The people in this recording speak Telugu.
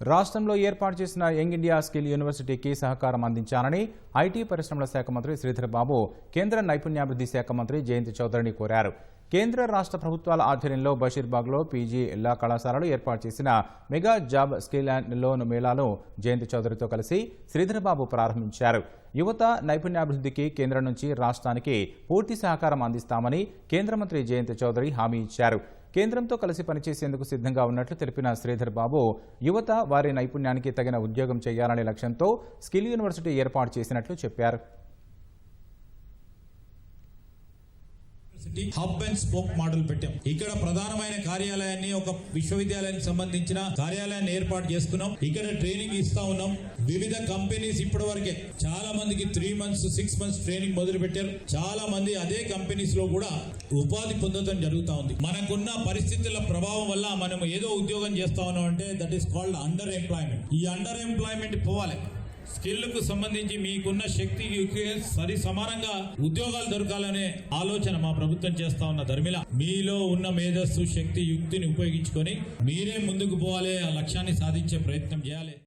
రాష్ట్రంలో ఏర్పాటు చేసిన యంగ్ ఇండియా స్కిల్ యూనివర్సిటీకి సహకారం అందించాలని ఐటీ పరిశ్రమల శాఖ మంత్రి శ్రీధర్ బాబు కేంద్ర నైపుణ్యాభివృద్ధి శాఖ మంత్రి జయంతి చౌదరిని కోరారు. కేంద్ర రాష్ట్ర ప్రభుత్వాల ఆధ్వర్యంలో బషీర్బాగ్లో పీజీ లా కళాశాలలో ఏర్పాటు చేసిన mega job skill and loan మేళాను జయంతి చౌదరితో కలిసి శ్రీధర్ బాబు ప్రారంభించారు. యువత నైపుణ్యాభివృద్ధికి కేంద్రం నుంచి రాష్ట్రానికి పూర్తి సహకారం అందిస్తామని కేంద్ర మంత్రి జయంతి చౌదరి హామీ ఇచ్చారు. కేంద్రంతో కలిసి పనిచేసేందుకు సిద్ధంగా ఉన్నట్లు తెలిపిన శ్రీధర్ బాబు యువత వారి నైపుణ్యానికి తగిన ఉద్యోగం చేయాలనే లక్ష్యంతో స్కిల్ యూనివర్సిటీ ఏర్పాటు చేసినట్లు చెప్పారు. హబ్ అండ్ స్పోక్ మోడల్ పెట్టాం. ఇక్కడ ప్రధానమైన కార్యాలయాన్ని ఒక విశ్వవిద్యాలయానికి సంబంధించిన కార్యాలయాన్ని ఏర్పాటు చేసుకున్నాం. ఇక్కడ ట్రైనింగ్ ఇస్తా ఉన్నాం. వివిధ కంపెనీస్ ఇప్పటి వరకే చాలా మందికి three months six months training మొదలు పెట్టారు చాలా మంది అదే కంపెనీస్లో కూడా ఉపాధి పొందడం జరుగుతా ఉంది. మనకున్న పరిస్థితుల ప్రభావం వల్ల మనం ఏదో ఉద్యోగం చేస్తా ఉన్నాం అంటే that is called under employment ఈ అండర్ ఎంప్లాయ్మెంట్ పోవాలి. స్కిల్కు సంబంధించి మీకున్న శక్తికి సరి సమానంగా ఉద్యోగాలు దొరకాలనే ఆలోచన మా ప్రభుత్వం చేస్తా ఉన్న ధర్మిల. మీలో ఉన్న మేధస్సు శక్తి యుక్తిని ఉపయోగించుకొని మీరే ముందుకు పోవాలి ఆ లక్ష్యాన్ని సాధించే ప్రయత్నం చేయాలి.